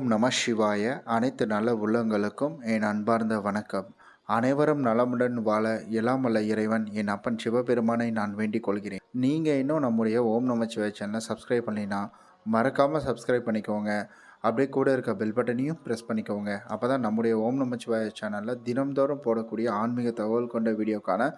ஓம் நம சிவாய. அனைத்து நல்ல உள்ளங்களுக்கும் என் அன்பார்ந்த வணக்கம். அனைவரும் நலமுடன் வாழ எல்லாம் இறைவன் என் அப்பன் சிவபெருமானை நான் வேண்டிக் கொள்கிறேன். நீங்கள் இன்னும் நம்முடைய ஓம் நம சிவாய சேனலை சப்ஸ்கிரைப் பண்ணினா மறக்காமல் சப்ஸ்கிரைப் பண்ணிக்கோங்க. அப்படியே கூட இருக்க பெல் பட்டனையும் ப்ரெஸ் பண்ணிக்கோங்க. அப்போ தான் நம்முடைய ஓம் நம சிவாய சேனலில் தினம்தோறும் போடக்கூடிய ஆன்மீக தகவல் கொண்ட வீடியோக்கான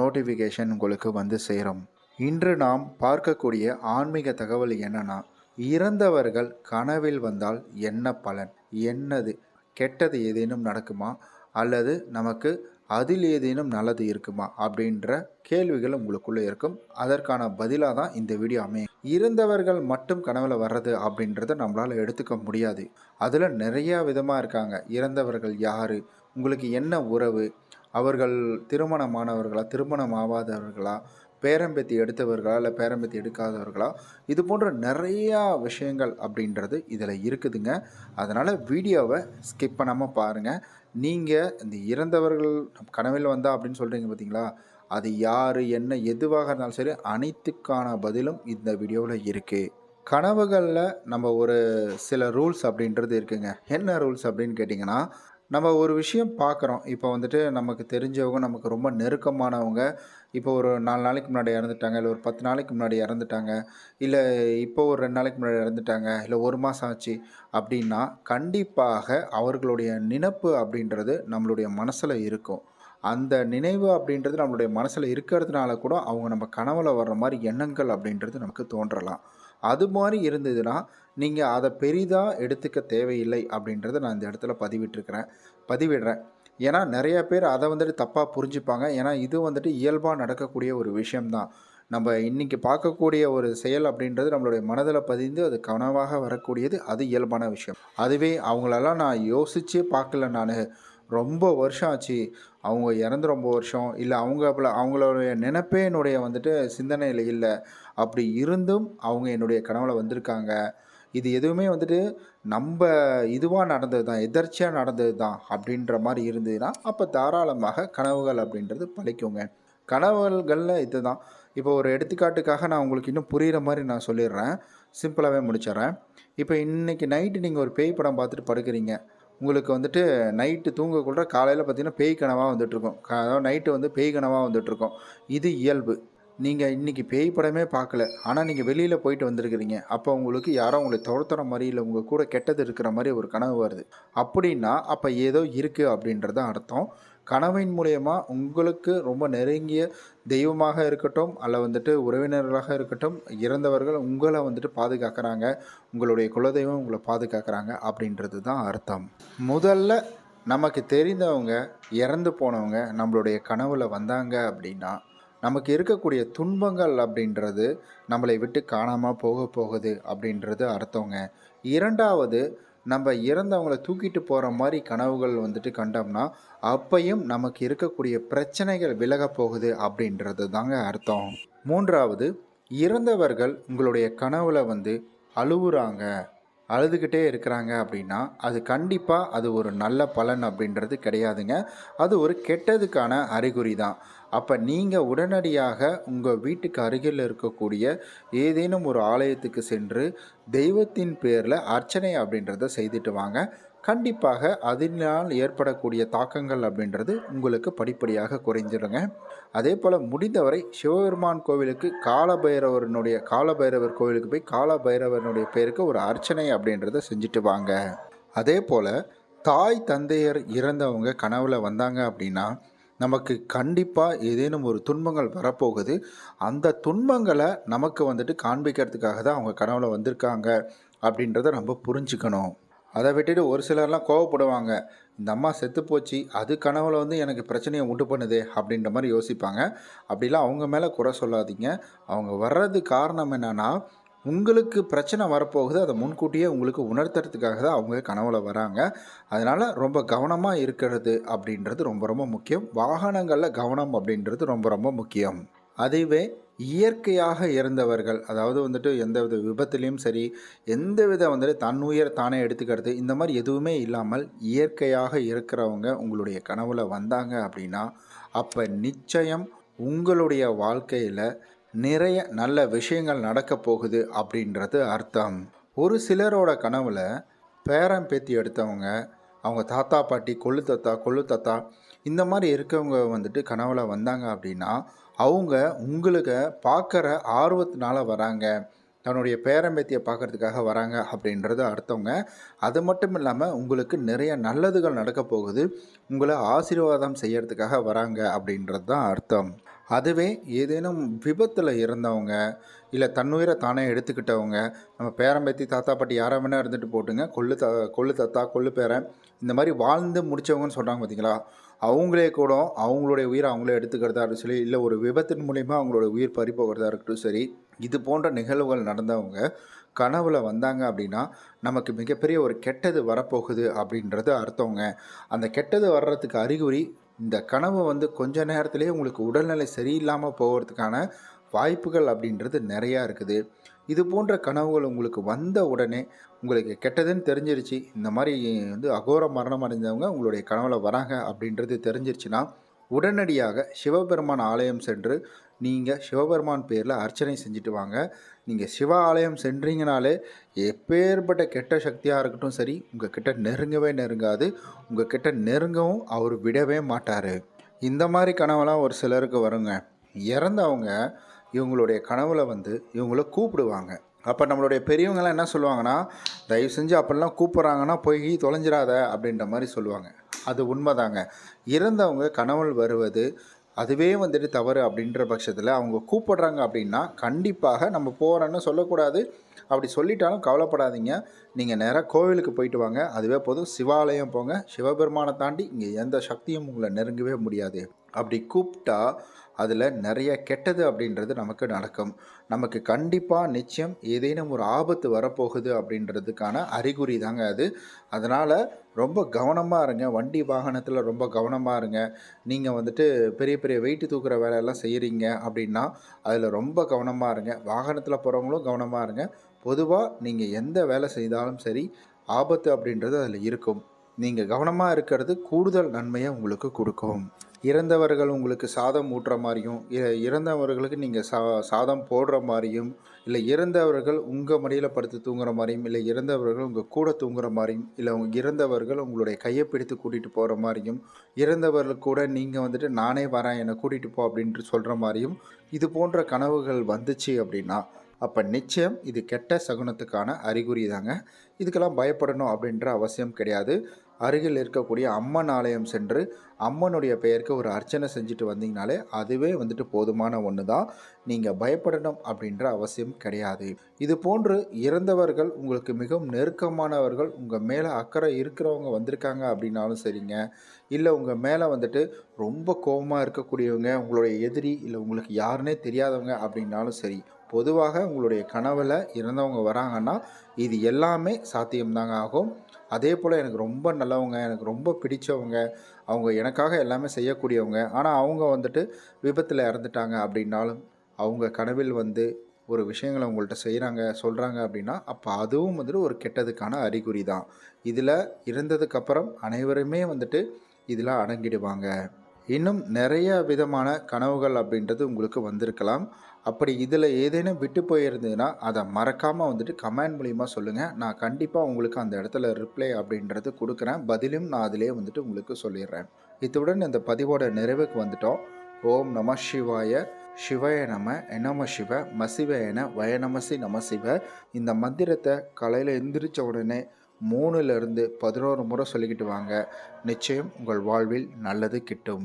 நோட்டிஃபிகேஷன் உங்களுக்கு வந்து சேரும். இன்று நாம் பார்க்கக்கூடிய ஆன்மீக தகவல் என்னன்னா இறந்தவர்கள் கனவில் வந்தால் என்ன பலன்? என்னது? கெட்டது ஏதேனும் நடக்குமா? அல்லது நமக்கு அதில் ஏதேனும் நல்லது இருக்குமா? அப்படின்ற கேள்விகள் உங்களுக்குள்ளே இருக்கும். அதற்கான பதிலாக தான் இந்த வீடியோ அமையும். இறந்தவர்கள் மட்டும் கனவில் வர்றது அப்படின்றத நம்மளால் எடுத்துக்க முடியாது. அதில் நிறையா விதமாக இருக்காங்க. இறந்தவர்கள் யார்? உங்களுக்கு என்ன உறவு? அவர்கள் திருமணமானவர்களா? திருமணம் ஆகாதவர்களா பேரம்பேத்தி எடுத்தவர்களா இல்லை பேரம்பேத்தி எடுக்காதவர்களா? இது போன்ற நிறையா விஷயங்கள் அப்படின்றது இதில் இருக்குதுங்க. அதனால் வீடியோவை ஸ்கிப் பண்ணாமல் பாருங்கள் நீங்கள் இந்த இறந்தவர்கள் கனவில் வந்தா அப்படின்னு சொல்கிறீங்க பார்த்தீங்களா அது யார் என்ன எதுவாக இருந்தாலும் சரி அனைத்துக்கான பதிலும் இந்த வீடியோவில் இருக்குது கனவுகளில் நம்ம ஒரு சில ரூல்ஸ் அப்படின்றது இருக்குங்க. என்ன ரூல்ஸ் அப்படின்னு கேட்டிங்கன்னா நம்ம ஒரு விஷயம் பார்க்குறோம் இப்போ வந்துட்டு நமக்கு தெரிஞ்சவங்க நமக்கு ரொம்ப நெருக்கமானவங்க இப்போ ஒரு நாலு நாளைக்கு முன்னாடி இறந்துட்டாங்க இல்லை ஒரு பத்து நாளைக்கு முன்னாடி இறந்துட்டாங்க இல்லை இப்போ ஒரு ரெண்டு நாளைக்கு முன்னாடி இறந்துட்டாங்க இல்லை ஒரு மாதம் ஆச்சு அப்படின்னா கண்டிப்பாக அவர்களுடைய நினப்பு அப்படின்றது நம்மளுடைய மனசில் இருக்கும். அந்த நினைவு அப்படின்றது நம்மளுடைய மனசில் இருக்கிறதுனால கூட அவங்க நம்ம கனவுல வர்ற மாதிரி எண்ணங்கள் அப்படின்றது நமக்கு தோன்றலாம். அது மாதிரி இருந்ததுன்னா நீங்கள் அதை பெரிதாக எடுத்துக்க தேவையில்லை அப்படின்றத நான் இந்த இடத்துல பதிவிட்டிருக்கிறேன். பதிவிடுறேன். ஏன்னா நிறைய பேர் அதை வந்துட்டு தப்பாக புரிஞ்சுப்பாங்க. ஏன்னா இது வந்துட்டு இயல்பாக நடக்கக்கூடிய ஒரு விஷயம்தான். நம்ம இன்றைக்கி பார்க்கக்கூடிய ஒரு செயல் அப்படின்றது நம்மளுடைய மனதில் பதிந்து அது கனவாக வரக்கூடியது அது இயல்பான விஷயம். அதுவே அவங்களெல்லாம் நான் யோசிச்சே பார்க்கல நான். ரொம்ப வருஷம் ஆச்சு. அவங்க இறந்து ரொம்ப வருஷம். இல்லை அவங்க அவங்களுடைய நினைப்பே என்னுடைய வந்துட்டு சிந்தனையில் இல்லை. அப்படி இருந்தும் அவங்க என்னுடைய கனவில் வந்திருக்காங்க. இது எதுவுமே வந்துட்டு நம்ம இதுவாக நடந்தது தான் எதர்ச்சியாக நடந்தது தான் அப்படின்ற மாதிரி இருந்ததுன்னா அப்போ தாராளமாக கனவுகள் அப்படின்றது பழிக்குங்க. கனவுகளில் இதுதான். இப்போ ஒரு எடுத்துக்காட்டுக்காக நான் உங்களுக்கு இன்னும் புரிகிற மாதிரி நான் சொல்லிடுறேன். சிம்பிளாகவே முடிச்சிடுறேன். இப்போ இன்றைக்கி நைட்டு நீங்கள் ஒரு பேய் படம் பார்த்துட்டு படுக்கிறீங்க. உங்களுக்கு வந்துட்டு நைட்டு தூங்கக்குள்ள காலையில் பார்த்தீங்கன்னா பேய் கனவாக வந்துட்டுருக்கும் அதாவது நைட்டு வந்து பேய் கனவாக வந்துட்டுருக்கும் இது இயல்பு. நீங்கள் இன்றைக்கி பேய் படமே பார்க்கல. ஆனால் நீங்கள் வெளியில் போயிட்டு வந்திருக்கிறீங்க. அப்போ உங்களுக்கு யாரோ உங்களை துரத்துற மாதிரி இல்லை உங்கள் கூட கெட்டது இருக்கிற மாதிரி ஒரு கனவு வருது. அப்படின்னா அப்போ ஏதோ இருக்குது அப்படின்றது அர்த்தம். கனவின் மூலயமா உங்களுக்கு ரொம்ப நெருங்கிய தெய்வமாக இருக்கட்டும் அல்ல வந்துட்டு உறவினர்களாக இருக்கட்டும் இறந்தவர்கள் உங்களை வந்துட்டு பாதுகாக்கிறாங்க. உங்களுடைய குலதெய்வம் உங்களை பாதுகாக்கிறாங்க அப்படின்றது தான் அர்த்தம். முதல்ல நமக்கு தெரிந்தவங்க இறந்து போனவங்க நம்மளுடைய கனவில் வந்தாங்க அப்படின்னா நமக்கு இருக்கக்கூடிய துன்பங்கள் அப்படின்றது நம்மளை விட்டு காணாமல் போக போகுது அப்படின்றது அர்த்தங்க. இரண்டாவது நம்ம இறந்தவங்கள தூக்கிட்டு போகிற மாதிரி கனவுகள் வந்துட்டு கண்டோம்னா அப்பையும் நமக்கு இருக்கக்கூடிய பிரச்சனைகள் விலக போகுது அப்படின்றது தாங்க அர்த்தம். மூன்றாவது இறந்தவர்கள் உங்களுடைய கனவுல வந்து அழுவுறாங்க. அழுதுகிட்டே இருக்கிறாங்க அப்படின்னா அது கண்டிப்பாக அது ஒரு நல்ல பலன் அப்படின்றது கிடையாதுங்க. அது ஒரு கெட்டதுக்கான அறிகுறி தான். அப்போ நீங்கள் உடனடியாக உங்கள் வீட்டுக்கு அருகில் இருக்கக்கூடிய ஏதேனும் ஒரு ஆலயத்துக்கு சென்று தெய்வத்தின் பேரில் அர்ச்சனை அப்படின்றத செய்துட்டு வாங்க. கண்டிப்பாக அதனால் ஏற்படக்கூடிய தாக்கங்கள் அப்படின்றது உங்களுக்கு படிப்படியாக குறைஞ்சிடுங்க. அதே போல் முடிந்தவரை சிவபெருமான் கோவிலுக்கு காலபைரவரனுடைய காலபைரவர் கோவிலுக்கு போய் காலபைரவனுடைய பேருக்கு ஒரு அர்ச்சனை அப்படின்றத செஞ்சுட்டு வாங்க. அதே போல் தாய் தந்தையர் இறந்தவங்க கனவுல வந்தாங்க அப்படின்னா நமக்கு கண்டிப்பாக ஏதேனும் ஒரு துன்பங்கள் வரப்போகுது. அந்த துன்பங்களை நமக்கு வந்துட்டு காண்பிக்கிறதுக்காக தான் அவங்க கனவுல வந்திருக்காங்க அப்படின்றத நம்ம புரிஞ்சுக்கணும். அதை விட்டுட்டு ஒரு சிலர்லாம் கோவப்படுவாங்க. இந்த அம்மா செத்து போச்சு அது கனவுல வந்து எனக்கு பிரச்சனையை உண்டு பண்ணுதே அப்படின்ற மாதிரி யோசிப்பாங்க. அப்படிலாம் அவங்க மேலே குறை சொல்லாதீங்க. அவங்க வர்றது காரணம் என்னன்னா உங்களுக்கு பிரச்சனை வரப்போகுது அதை முன்கூட்டியே உங்களுக்கு உணர்த்துறதுக்காக தான் அவங்க கனவுல வராங்க. அதனால் ரொம்ப கவனமாக இருக்கிறது அப்படின்றது ரொம்ப ரொம்ப முக்கியம். வாகனங்களில் கவனம் அப்படின்றது ரொம்ப ரொம்ப முக்கியம். அதுவே இயற்கையாக இறந்தவர்கள் அதாவது வந்துட்டு எந்தவித விபத்துலேயும் சரி எந்தவித வந்துட்டு தன் உயிர் தானே எடுத்துக்கிறது இந்த மாதிரி எதுவுமே இல்லாமல் இயற்கையாக இருக்கிறவங்க உங்களுடைய கனவுல வந்தாங்க அப்படின்னா அப்போ நிச்சயம் உங்களுடைய வாழ்க்கையில் நிறைய நல்ல விஷயங்கள் நடக்க போகுது அப்படின்றது அர்த்தம். ஒரு சிலரோட கனவில் பேரன் பேத்தி எடுத்தவங்க அவங்க தாத்தா பாட்டி கொள்ளு தாத்தா கொள்ளு தாத்தா இந்த மாதிரி இருக்கவங்க வந்துட்டு கனவுல வந்தாங்க அப்படின்னா அவங்க உங்களுக்கு பார்க்குற ஆர்வத்தினால வராங்க. தன்னுடைய பேரம்பேத்தியை பார்க்கறதுக்காக வராங்க அப்படின்றது அர்த்தங்க. அது மட்டும் இல்லாமல் உங்களுக்கு நிறைய நல்லதுகள் நடக்க போகுது. உங்களை ஆசீர்வாதம் செய்யறதுக்காக வராங்க அப்படின்றது தான் அர்த்தம். அதுவே ஏதேனும் விபத்தில் இருந்தவங்க இல்லை தன்னுயிரை தானே எடுத்துக்கிட்டவங்க நம்ம பேரம்பேத்தி தாத்தா பாட்டி யாராக வேணால் இருந்துட்டு போட்டுங்க. கொள்ளு தா கொள்ளு தாத்தா கொள்ளு பேரன் இந்த மாதிரி வாழ்ந்து முடித்தவங்கன்னு சொல்கிறாங்க பார்த்தீங்களா அவங்களே கூட அவங்களுடைய உயிரை அவங்களே எடுத்துக்கிறதா இருக்கட்டும் சரி இல்லை ஒரு விபத்தின் மூலிமா அவங்களோட உயிர் பறிப்போகிறதா இருக்கட்டும் சரி இது போன்ற நிகழ்வுகள் நடந்தவங்க கனவுல வந்தாங்க அப்படின்னா நமக்கு மிகப்பெரிய ஒரு கெட்டது வரப்போகுது அப்படின்றது அர்த்தவங்க அந்த கெட்டது வர்றதுக்கு அறிகுறி இந்த கனவு வந்து கொஞ்ச நேரத்திலேயே உங்களுக்கு உடல்நிலை சரியில்லாமல் போகிறதுக்கான வாய்ப்புகள் அப்படின்றது நிறையா இருக்குது. இது போன்ற கனவுகள் உங்களுக்கு வந்த உடனே உங்களுக்கு கெட்டதுன்னு தெரிஞ்சிருச்சு. இந்த மாதிரி வந்து அகோர மரணம் அடைஞ்சவங்க உங்களுடைய கனவில் வராங்க அப்படின்றது தெரிஞ்சிருச்சுன்னா உடனடியாக சிவபெருமான் ஆலயம் சென்று நீங்கள் சிவபெருமான் பேரில் அர்ச்சனை செஞ்சுட்டு வாங்க. நீங்கள் சிவ ஆலயம் சென்றீங்கனாலே எப்பேற்பட்ட கெட்ட சக்தியாக இருக்கட்டும் சரி உங்கள் கிட்ட நெருங்கவே நெருங்காது. உங்கள் கிட்ட நெருங்கவும் அவர் விடவே மாட்டார். இந்த மாதிரி கனவெல்லாம் ஒரு சிலருக்கு வருங்க. இறந்தவங்க இவங்களுடைய கனவுல வந்து இவங்கள கூப்பிடுவாங்க. அப்போ நம்மளுடைய பெரியவங்களாம் என்ன சொல்லுவாங்கன்னா தயவு செஞ்சு அப்படிலாம் கூப்பிட்றாங்கன்னா போய் தொலைஞ்சிடாத அப்படின்ற மாதிரி சொல்லுவாங்க. அது உண்மைதாங்க. இறந்தவங்க கனவுள் வருவது அதுவே வந்துட்டு தவறு அப்படின்ற பட்சத்தில் அவங்க கூப்பிடுறாங்க அப்படின்னா கண்டிப்பாக நம்ம போகிறோன்னு சொல்லக்கூடாது. அப்படி சொல்லிட்டாலும் கவலைப்படாதீங்க. நீங்கள் நேராக கோவிலுக்கு போயிட்டு வாங்க. அதுவே போதும். சிவாலயம் போங்க. சிவபெருமானை தாண்டி இங்கே எந்த சக்தியும் உங்களை நெருங்கவே முடியாது. அப்படி கூப்பிட்டா அதில் நிறைய கெட்டது அப்படின்றது நமக்கு நடக்கும். நமக்கு கண்டிப்பாக நிச்சயம் ஏதேனும் ஒரு ஆபத்து வரப்போகுது அப்படின்றதுக்கான அறிகுறி தாங்க அது. அதனால் ரொம்ப கவனமாக இருங்க. வண்டி வாகனத்தில் ரொம்ப கவனமாக இருங்க. நீங்கள் வந்துட்டு பெரிய பெரிய வெயிட்டு தூக்குற வேலையெல்லாம் செய்கிறீங்க அப்படின்னா அதில் ரொம்ப கவனமாக இருங்க. வாகனத்தில் போகிறவங்களும் கவனமாக இருங்க. பொதுவாக நீங்கள் எந்த வேலை செய்தாலும் சரி ஆபத்து அப்படின்றது அதில் இருக்கும். நீங்கள் கவனமாக இருக்கிறது கூடுதல் நன்மையை உங்களுக்கு கொடுக்கும். இறந்தவர்கள் உங்களுக்கு சாதம் ஊட்டுற மாதிரியும் இறந்தவர்களுக்கு நீங்கள் சா சாதம் போடுற மாதிரியும் இல்லை இறந்தவர்கள் உங்கள் மடியில் படுத்து தூங்குற மாதிரியும் இல்லை இறந்தவர்கள் உங்கள் கூட தூங்குற மாதிரியும் இல்லை இறந்தவர்கள் உங்களுடைய கையை பிடித்து கூட்டிகிட்டு போகிற மாதிரியும் இறந்தவர்கள் கூட நீங்கள் வந்துட்டு நானே வரேன் என்னை கூட்டிகிட்டு போ அப்படின்ட்டு சொல்கிற மாதிரியும் இது போன்ற கனவுகள் வந்துச்சு அப்படின்னா அப்போ நிச்சயம் இது கெட்ட சகுனத்துக்கான அறிகுறி தாங்க இதுக்கெல்லாம் பயப்படணும் அப்படின்ற அவசியம் கிடையாது. அருகில் இருக்கக்கூடிய அம்மன் ஆலயம் சென்று அம்மனுடைய பெயருக்கு ஒரு அர்ச்சனை செஞ்சுட்டு வந்தீங்கனாலே அதுவே வந்துட்டு போதுமான ஒன்று தான் நீங்கள் பயப்படணும் அப்படின்ற அவசியம் கிடையாது. இது போன்று இறந்தவர்கள் உங்களுக்கு மிகவும் நெருக்கமானவர்கள் உங்கள் மேலே அக்கறை இருக்கிறவங்க வந்திருக்காங்க அப்படின்னாலும் சரிங்க. இல்லை உங்கள் மேலே வந்துட்டு ரொம்ப கோபமாக இருக்கக்கூடியவங்க உங்களுடைய எதிரி இல்லை உங்களுக்கு யாருன்னே தெரியாதவங்க அப்படின்னாலும் சரி பொதுவாக உங்களுடைய கனவில் இறந்தவங்க வராங்கன்னா இது எல்லாமே சாத்தியம்தாங்க ஆகும். அதே போல் எனக்கு ரொம்ப நல்லவங்க எனக்கு ரொம்ப பிடிச்சவங்க அவங்க எனக்காக எல்லாமே செய்யக்கூடியவங்க ஆனால் அவங்க வந்துட்டு விபத்தில் இறந்துட்டாங்க அப்படின்னாலும் அவங்க கனவில் வந்து ஒரு விஷயங்களை உங்கள்கிட்ட செய்கிறாங்க சொல்கிறாங்க அப்படின்னா அப்போ அதுவும் வந்துட்டு ஒரு கெட்டதுக்கான அறிகுறி தான் இதில் இருந்ததுக்கப்புறம் அனைவருமே வந்துட்டு இதில் அடங்கிடுவாங்க. இன்னும் நிறைய விதமான கனவுகள் அப்படின்றது உங்களுக்கு வந்திருக்கலாம். அப்படி இதில் ஏதேனும் விட்டு போயிருந்ததுன்னா அதை மறக்காமல் வந்துட்டு கமெண்ட் மூலிமா சொல்லுங்கள் நான் கண்டிப்பாக உங்களுக்கு அந்த இடத்துல ரிப்ளை அப்படின்றது கொடுக்குறேன். பதிலும் நான் அதிலே வந்துட்டு உங்களுக்கு சொல்லிடுறேன். இத்துடன் இந்த பதிவோட நிறைவுக்கு வந்துட்டோம். ஓம் நம சிவாய சிவய நம எனம சிவ மசிவ என வயநமசி நம சிவ. இந்த மந்திரத்தை காலையில் எந்திரிச்ச உடனே மூணுலேருந்து பதினோரு முறை சொல்லிக்கிட்டு வாங்க. நிச்சயம் உங்கள் வாழ்வில் நல்லது கிட்டும்.